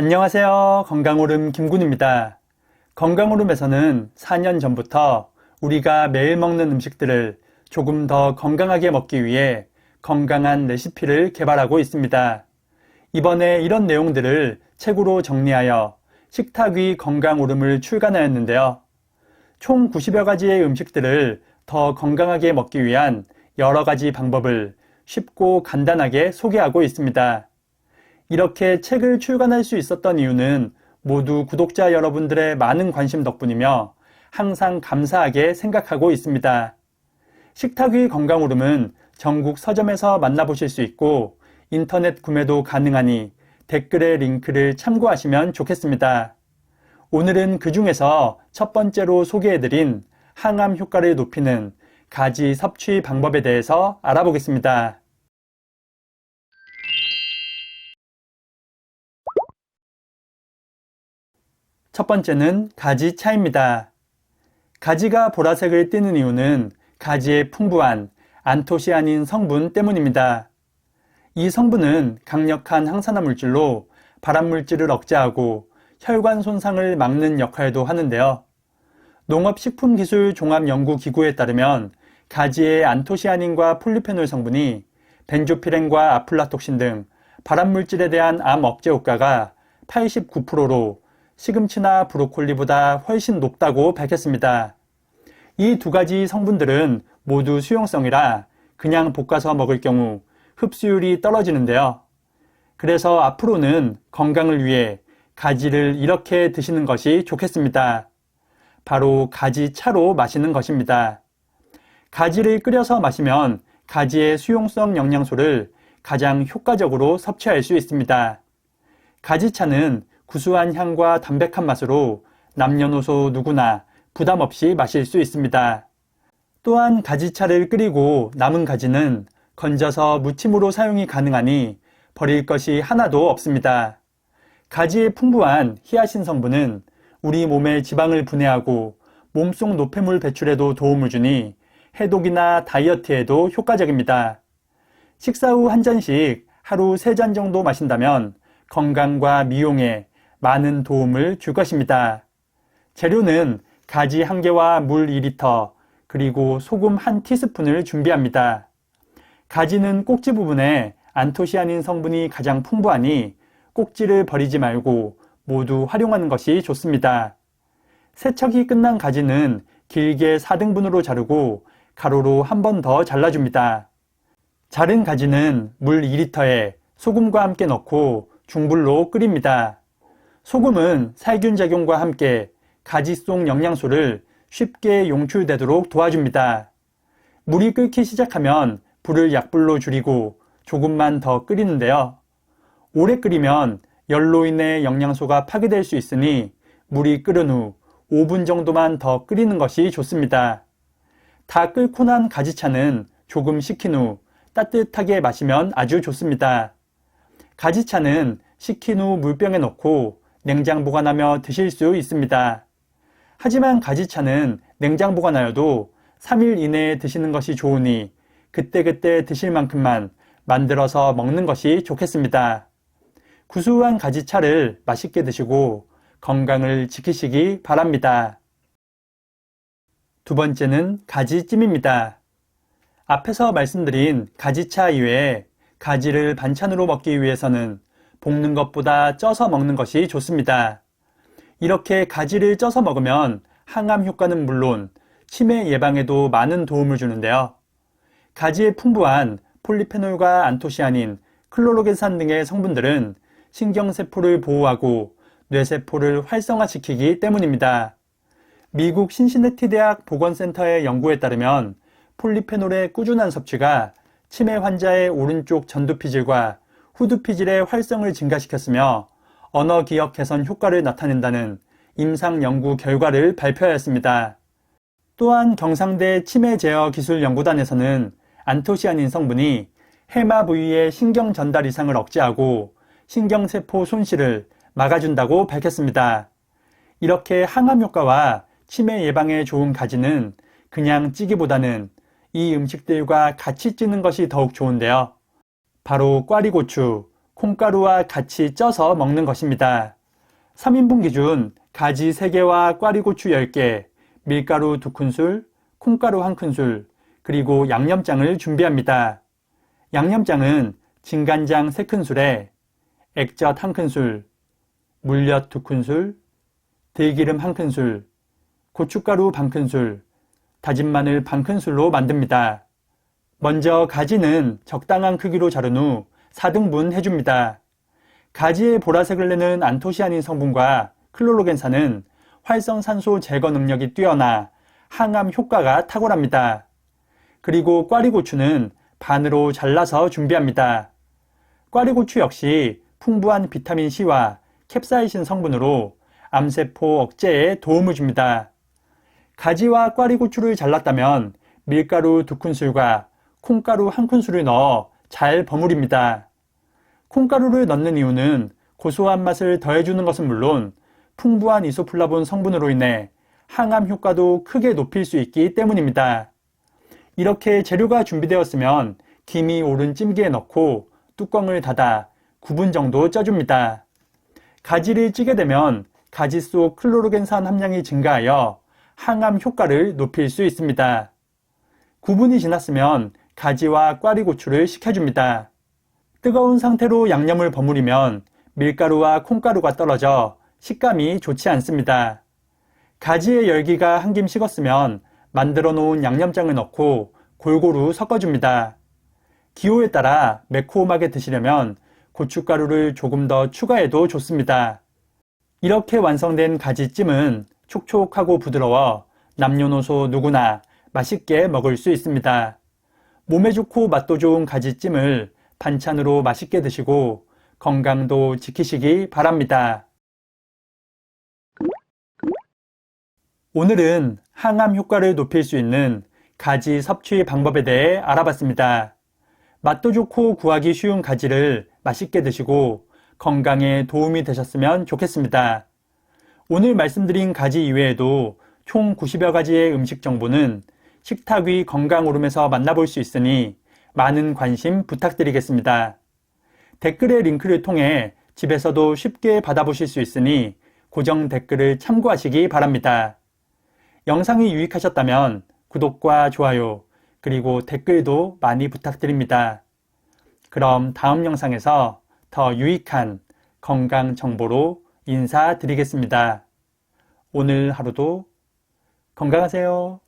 안녕하세요. 건강오름 김군입니다. 건강오름에서는 4년 전부터 우리가 매일 먹는 음식들을 조금 더 건강하게 먹기 위해 건강한 레시피를 개발하고 있습니다. 이번에 이런 내용들을 책으로 정리하여 식탁 위 건강오름을 출간하였는데요. 총 90여 가지의 음식들을 더 건강하게 먹기 위한 여러 가지 방법을 쉽고 간단하게 소개하고 있습니다. 이렇게 책을 출간할 수 있었던 이유는 모두 구독자 여러분들의 많은 관심 덕분이며 항상 감사하게 생각하고 있습니다. 식탁 위 건강오름은 전국 서점에서 만나보실 수 있고 인터넷 구매도 가능하니 댓글의 링크를 참고하시면 좋겠습니다. 오늘은 그 중에서 첫 번째로 소개해드린 항암 효과를 높이는 가지 섭취 방법에 대해서 알아보겠습니다. 첫 번째는 가지 차입니다. 가지가 보라색을 띠는 이유는 가지의 풍부한 안토시아닌 성분 때문입니다. 이 성분은 강력한 항산화 물질로 발암 물질을 억제하고 혈관 손상을 막는 역할도 하는데요. 농업식품기술종합연구기구에 따르면 가지의 안토시아닌과 폴리페놀 성분이 벤조피렌과 아플라톡신 등 발암 물질에 대한 암 억제 효과가 89%로 시금치나 브로콜리보다 훨씬 높다고 밝혔습니다. 이 두 가지 성분들은 모두 수용성이라 그냥 볶아서 먹을 경우 흡수율이 떨어지는데요. 그래서 앞으로는 건강을 위해 가지를 이렇게 드시는 것이 좋겠습니다. 바로 가지 차로 마시는 것입니다. 가지를 끓여서 마시면 가지의 수용성 영양소를 가장 효과적으로 섭취할 수 있습니다. 가지차는 구수한 향과 담백한 맛으로 남녀노소 누구나 부담 없이 마실 수 있습니다. 또한 가지차를 끓이고 남은 가지는 건져서 무침으로 사용이 가능하니 버릴 것이 하나도 없습니다. 가지의 풍부한 히아신 성분은 우리 몸의 지방을 분해하고 몸속 노폐물 배출에도 도움을 주니 해독이나 다이어트에도 효과적입니다. 식사 후 한 잔씩 하루 세 잔 정도 마신다면 건강과 미용에 많은 도움을 줄 것입니다. 재료는 가지 1개와 물 2리터, 그리고 소금 1 티스푼을 준비합니다. 가지는 꼭지 부분에 안토시아닌 성분이 가장 풍부하니 꼭지를 버리지 말고 모두 활용하는 것이 좋습니다. 세척이 끝난 가지는 길게 4등분으로 자르고 가로로 한 번 더 잘라줍니다. 자른 가지는 물 2리터에 소금과 함께 넣고 중불로 끓입니다. 소금은 살균 작용과 함께 가지 속 영양소를 쉽게 용출되도록 도와줍니다. 물이 끓기 시작하면 불을 약불로 줄이고 조금만 더 끓이는데요. 오래 끓이면 열로 인해 영양소가 파괴될 수 있으니 물이 끓은 후 5분 정도만 더 끓이는 것이 좋습니다. 다 끓고 난 가지차는 조금 식힌 후 따뜻하게 마시면 아주 좋습니다. 가지차는 식힌 후 물병에 넣고 냉장 보관하며 드실 수 있습니다. 하지만 가지차는 냉장 보관하여도 3일 이내에 드시는 것이 좋으니 그때그때 드실 만큼만 만들어서 먹는 것이 좋겠습니다. 구수한 가지차를 맛있게 드시고 건강을 지키시기 바랍니다. 두 번째는 가지찜입니다. 앞에서 말씀드린 가지차 이외에 가지를 반찬으로 먹기 위해서는 볶는 것보다 쪄서 먹는 것이 좋습니다. 이렇게 가지를 쪄서 먹으면 항암 효과는 물론 치매 예방에도 많은 도움을 주는데요. 가지에 풍부한 폴리페놀과 안토시아닌, 클로로겐산 등의 성분들은 신경세포를 보호하고 뇌세포를 활성화시키기 때문입니다. 미국 신시내티 대학 보건센터의 연구에 따르면 폴리페놀의 꾸준한 섭취가 치매 환자의 오른쪽 전두피질과 후두피질의 활성을 증가시켰으며 언어 기억 개선 효과를 나타낸다는 임상 연구 결과를 발표하였습니다. 또한 경상대 치매 제어 기술 연구단에서는 안토시아닌 성분이 해마 부위의 신경 전달 이상을 억제하고 신경세포 손실을 막아준다고 밝혔습니다. 이렇게 항암 효과와 치매 예방에 좋은 가지는 그냥 찌기보다는 이 음식들과 같이 찌는 것이 더욱 좋은데요. 바로 꽈리고추, 콩가루와 같이 쪄서 먹는 것입니다. 3인분 기준 가지 3개와 꽈리고추 10개, 밀가루 2큰술, 콩가루 1큰술, 그리고 양념장을 준비합니다. 양념장은 진간장 3큰술에 액젓 1큰술, 물엿 2큰술, 들기름 1큰술, 고춧가루 반큰술, 다진 마늘 반큰술로 만듭니다. 먼저 가지는 적당한 크기로 자른 후 4등분 해줍니다. 가지의 보라색을 내는 안토시아닌 성분과 클로로겐산은 활성산소 제거 능력이 뛰어나 항암 효과가 탁월합니다. 그리고 꽈리고추는 반으로 잘라서 준비합니다. 꽈리고추 역시 풍부한 비타민C와 캡사이신 성분으로 암세포 억제에 도움을 줍니다. 가지와 꽈리고추를 잘랐다면 밀가루 2큰술과 콩가루 1큰술을 넣어 잘 버무립니다. 콩가루를 넣는 이유는 고소한 맛을 더해주는 것은 물론 풍부한 이소플라본 성분으로 인해 항암 효과도 크게 높일 수 있기 때문입니다. 이렇게 재료가 준비되었으면 김이 오른 찜기에 넣고 뚜껑을 닫아 9분 정도 쪄줍니다. 가지를 찌게 되면 가지 속 클로로겐산 함량이 증가하여 항암 효과를 높일 수 있습니다. 9분이 지났으면 가지와 꽈리고추를 식혀줍니다. 뜨거운 상태로 양념을 버무리면 밀가루와 콩가루가 떨어져 식감이 좋지 않습니다. 가지의 열기가 한 김 식었으면 만들어 놓은 양념장을 넣고 골고루 섞어줍니다. 기호에 따라 매콤하게 드시려면 고춧가루를 조금 더 추가해도 좋습니다. 이렇게 완성된 가지찜은 촉촉하고 부드러워 남녀노소 누구나 맛있게 먹을 수 있습니다. 몸에 좋고 맛도 좋은 가지찜을 반찬으로 맛있게 드시고 건강도 지키시기 바랍니다. 오늘은 항암 효과를 높일 수 있는 가지 섭취 방법에 대해 알아봤습니다. 맛도 좋고 구하기 쉬운 가지를 맛있게 드시고 건강에 도움이 되셨으면 좋겠습니다. 오늘 말씀드린 가지 이외에도 총 90여 가지의 음식 정보는 식탁 위 건강오름에서 만나볼 수 있으니 많은 관심 부탁드리겠습니다. 댓글의 링크를 통해 집에서도 쉽게 받아보실 수 있으니 고정 댓글을 참고하시기 바랍니다. 영상이 유익하셨다면 구독과 좋아요, 그리고 댓글도 많이 부탁드립니다. 그럼 다음 영상에서 더 유익한 건강 정보로 인사드리겠습니다. 오늘 하루도 건강하세요.